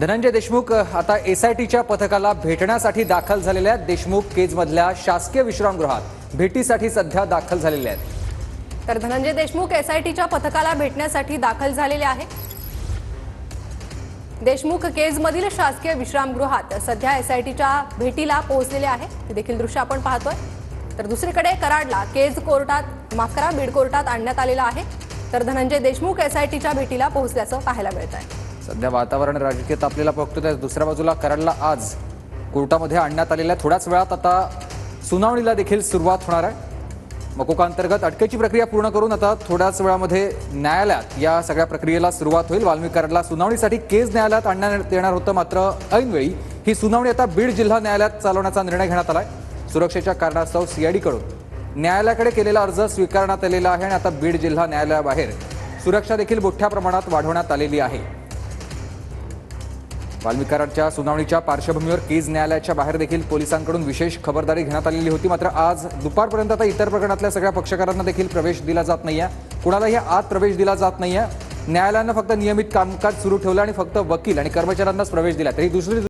धनंजय देशमुख आता एसआयटीच्या पथकाला भेटण्यासाठी दाखल झालेल्या आहेत. देशमुख केजमधल्या शासकीय विश्रामगृहात भेटीसाठी सध्या दाखल झालेले आहेत. तर धनंजय देशमुख एसआयटीच्या पथकाला भेटण्यासाठी दाखल झालेले आहे देशमुख केजमधील शासकीय विश्रामगृहात सध्या एसआयटीच्या भेटीला पोहोचलेले आहे ते देखील दृश्य आपण पाहतोय. तर दुसरीकडे कराडला केज कोर्टात माफ करा बीड कोर्टात आणण्यात आलेला आहे. तर धनंजय देशमुख एसआयटीच्या भेटीला पोहोचल्याचं पाहायला मिळत आहे सध्या वातावरण राजकीय तापलेला बघतो तर दुसऱ्या बाजूला कराडला आज कोर्टामध्ये आणण्यात आलेल्या थोड्याच वेळात आता सुनावणीला देखील सुरुवात होणार आहे. मकोकांतर्गत अटकेची प्रक्रिया पूर्ण करून आता थोड्याच वेळामध्ये न्यायालयात या सगळ्या प्रक्रियेला सुरुवात होईल. वाल्मिक कराडला सुनावणीसाठी केस न्यायालयात आणण्यात येणार होतं मात्र ऐनवेळी ही सुनावणी आता बीड जिल्हा न्यायालयात चालवण्याचा निर्णय घेण्यात आलाय. सुरक्षेच्या कारणास्तव सीआयडीकडून न्यायालयाकडे केलेला अर्ज स्वीकारण्यात आलेला आहे आणि आता बीड जिल्हा न्यायालयाबाहेर सुरक्षा देखील मोठ्या प्रमाणात वाढवण्यात आलेली आहे. वाल्मिक सुनावणीच्या पार्श्वभूमीवर केज न्यायालयाच्या बाहेर देखील पोलिसांकडून विशेष खबरदारी घेण्यात आलेली होती. मात्र आज दुपारपर्यंत आता इतर प्रकरणातल्या सगळ्या पक्षकारांना देखील प्रवेश दिला जात नाहीये. कुणालाही आत प्रवेश दिला जात नाहीये. न्यायालयानं फक्त नियमित कामकाज सुरू ठेवलं आणि फक्त वकील आणि कर्मचाऱ्यांनाच प्रवेश दिला. तरी दुसरी